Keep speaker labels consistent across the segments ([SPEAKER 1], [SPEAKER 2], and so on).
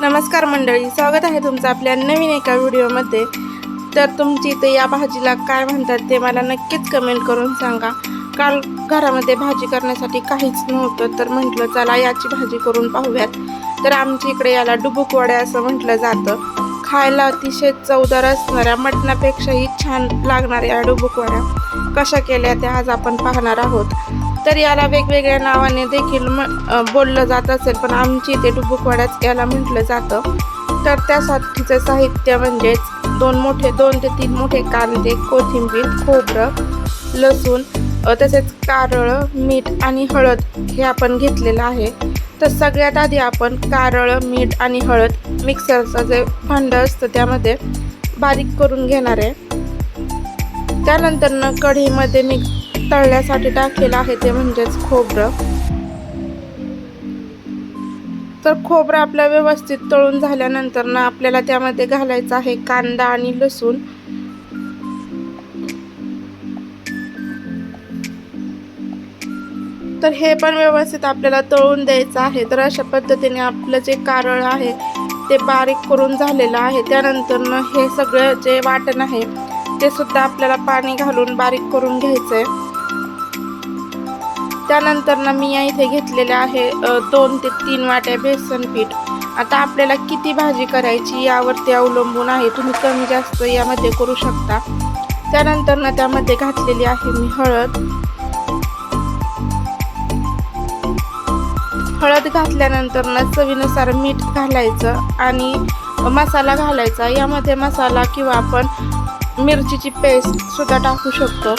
[SPEAKER 1] नमस्कार मंडळी स्वागत आहे तुमचं आपल्या नवीन एका व्हिडिओमध्ये. तर तुमची इथे या भाजीला काय म्हणतात ते मला नक्कीच कमेंट करून सांगा. काल घरामध्ये भाजी करण्यासाठी काहीच नव्हतं तर म्हटलं चला याची भाजी करून पाहूयात. तर आमच्या इकडे याला डुबुक वड्या असं म्हटलं जातं. खायला अतिशय चवदार असणाऱ्या मटणापेक्षाही छान लागणाऱ्या डुबुकवड्या. डुबुक वड्या कशा केल्या त्या आज आपण पाहणार आहोत. तर याला वेगवेगळ्या नावाने देखील म बोललं जात असेल. पण आमची इथे डुबुकवाड्याच याला म्हटलं जातं. तर त्यासाठीचं साहित्य म्हणजेच दोन मोठे दोन ते तीन मोठे कांदे कोथिंबीर खोबरं लसूण तसेच कारळं मीठ आणि हळद हे आपण घेतलेलं आहे. तर सगळ्यात आधी आपण कारळं मीठ आणि हळद मिक्सरचं जे भांडं असतं त्यामध्ये बारीक करून घेणार आहे. त्यानंतर कढीमध्ये मिक्स तळण्यासाठी टाकलेलं आहे ते म्हणजेच खोबरं. तर खोबरं आपल्या व्यवस्थित तळून झाल्यानंतर ना आपल्याला त्यामध्ये घालायचं आहे कांदा आणि लसूण. तर हे पण व्यवस्थित आपल्याला तळून द्यायचं आहे. तर अशा पद्धतीने आपलं जे कारळ आहे ते बारीक करून झालेलं आहे. त्यानंतर हे सगळं जे वाटण आहे ते सुद्धा आपल्याला पाणी घालून बारीक करून घ्यायचं आहे त्यानंतर ना मी या इथे घेतलेले आहे दोन ते तीन वाट्या बेसन पीठ. आता आपल्याला किती भाजी करायची यावरती अवलंबून आहे तुम्ही कमी जास्त यामध्ये करू शकता. त्यानंतर ना त्यामध्ये घातलेली आहे मी हळद. हळद घातल्यानंतर ना चवीनुसार मीठ घालायचं आणि मसाला घालायचा. यामध्ये मसाला किंवा आपण मिरचीची पेस्ट सुद्धा टाकू शकतो.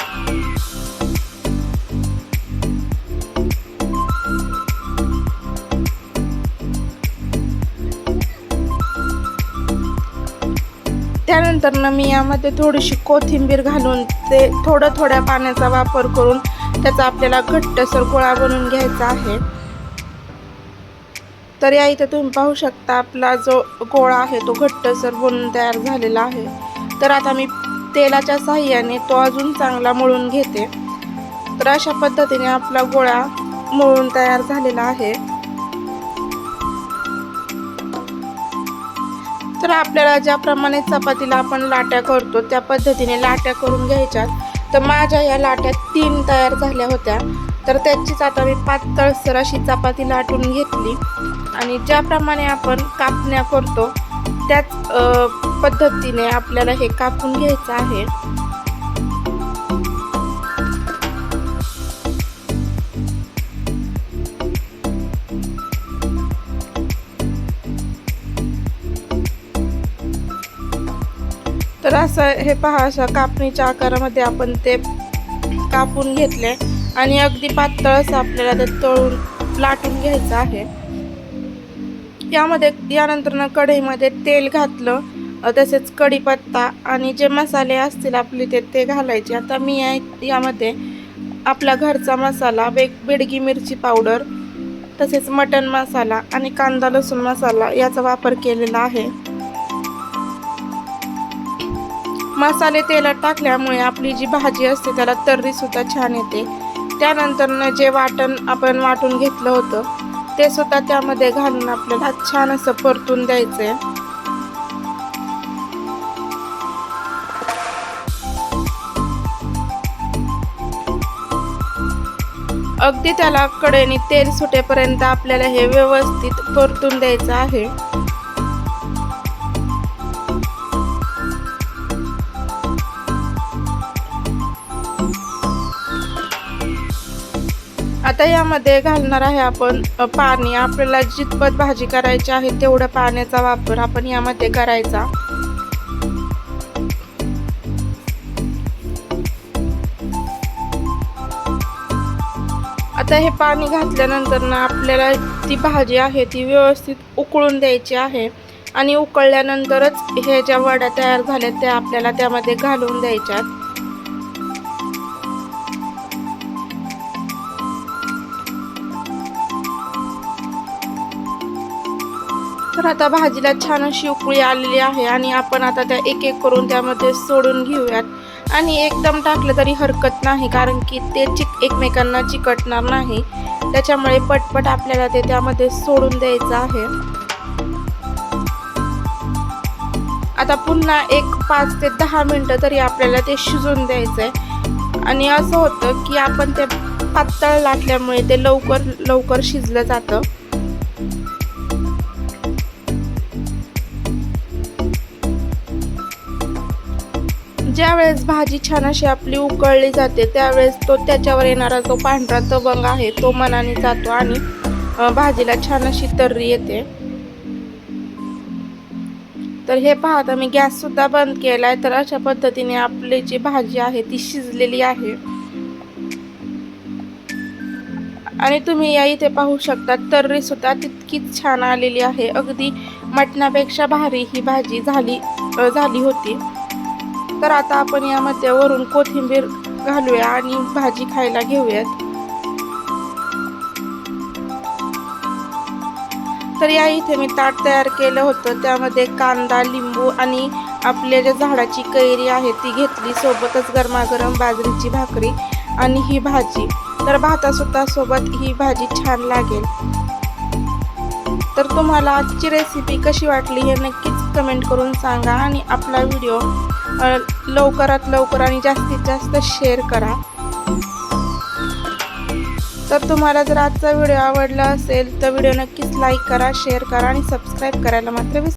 [SPEAKER 1] त्यानंतर ना मी यामध्ये थोडीशी कोथिंबीर घालून ते थोडं थोड्या पाण्याचा वापर करून त्याचा आपल्याला घट्टसर गोळा बनवून घ्यायचा आहे. तर या इथे तुम्ही पाहू शकता आपला जो गोळा आहे तो घट्टसर बनून तयार झालेला आहे. तर आता मी तेलाच्या साह्याने तो अजून चांगला मळून घेते. तर अशा पद्धतीने आपला गोळा मळून तयार झालेला आहे. तर आपल्याला ज्याप्रमाणे चपातीला आपण लाट्या करतो त्या पद्धतीने लाट्या करून घ्यायच्यात. तर माझ्या या लाट्या तीन तयार झाल्या होत्या. तर त्याचीच आता मी पातळसर अशी चपाती लाटून घेतली. आणि ज्याप्रमाणे आपण कापण्या करतो त्याच पद्धतीने आपल्याला हे कापून घ्यायचं आहे. तर असं हे पहा अशा कापणीच्या आकारामध्ये आपण ते कापून घेतले. आणि अगदी पातळ असं आपल्याला ते तळून लाटून घ्यायचं आहे. यामध्ये यानंतर ना कढईमध्ये तेल घातलं. तसेच कढीपत्ता आणि जे मसाले असतील आपले ते ते घालायचे. आता मी यामध्ये आपला घरचा मसाला बेग बेडगी मिरची पावडर तसेच मटन मसाला आणि कांदा लसूण मसाला याचा वापर केलेला आहे. मसाले तेलात टाकल्यामुळे आपली जी भाजी असते त्याला तर्री सुद्धा छान येते. त्यानंतर जे वाटण आपण वाटून घेतलं होतं ते सुद्धा त्यामध्ये घालून आपल्याला छान असं परतून द्यायचंय. अगदी त्याला कडेने तेल सुटेपर्यंत आपल्याला हे व्यवस्थित परतून द्यायचं आहे. आता यामध्ये घालणार आहे आपण पाणी. आपल्याला जितपत भाजी करायची आहे तेवढ्या पाण्याचा वापर आपण यामध्ये करायचा. आता हे पाणी घातल्यानंतर ना आपल्याला ती भाजी आहे ती व्यवस्थित उकळून द्यायची आहे. आणि उकळल्यानंतरच हे ज्या वड्या तयार झाल्या त्या आपल्याला त्यामध्ये घालून द्यायच्यात. तर आता भाजीला छान अशी उकळी आलेली आहे आणि आपण आता त्या एक एक करून त्यामध्ये सोडून घेऊयात. आणि एकदम टाकलं तरी हरकत नाही कारण की ते चिक एकमेकांना चिकटणार नाही. त्याच्यामुळे पटपट आपल्याला ते त्यामध्ये सोडून द्यायचं आहे. आता पुन्हा एक पाच ते दहा मिनटं तरी आपल्याला ते शिजून द्यायचं आहे आणि असं होतं की आपण ते पातळ लाटल्यामुळे ते लवकर लवकर शिजलं जातं. ज्यावेळेस भाजी छान अशी आपली उकळली जाते त्यावेळेस तो त्याच्यावर येणारा जो पांढरा तबंग आहे तो मनाने जातो आणि भाजीला छान अशी तर्री येते. तर हे पाहता मी गॅस सुद्धा बंद केलाय तर अशा पद्धतीने आपली जी भाजी आहे ती शिजलेली आहे. आणि तुम्ही या इथे पाहू शकता तर्री सुद्धा तितकीच छान आलेली आहे. अगदी मटणापेक्षा भारी ही भाजी झाली झाली होती. तर आता आपण यामध्ये वरून कोथिंबीर घालूया आणि भाजी खायला घेऊयात. तर या इथे मी ताट तयार केलं होतं. त्यामध्ये कांदा लिंबू आणि आपल्या ज्या झाडाची कैरी आहे ती घेतली. सोबतच गरमागरम बाजरीची भाकरी आणि ही भाजी. तर भातासुद्धा सोबत ही भाजी छान लागेल. तर तुम्हाला आजची रेसिपी कशी वाटली हे नक्कीच कमेंट करून सांगा आणि आपला व्हिडिओ लवकरात लवकर आणि जास्तीत जास्त शेअर करा. तर तुम्हाला जर आजचा व्हिडिओ आवडला असेल तर व्हिडिओ नक्कीच लाईक करा शेअर करा आणि सबस्क्राईब करायला मात्र विसरू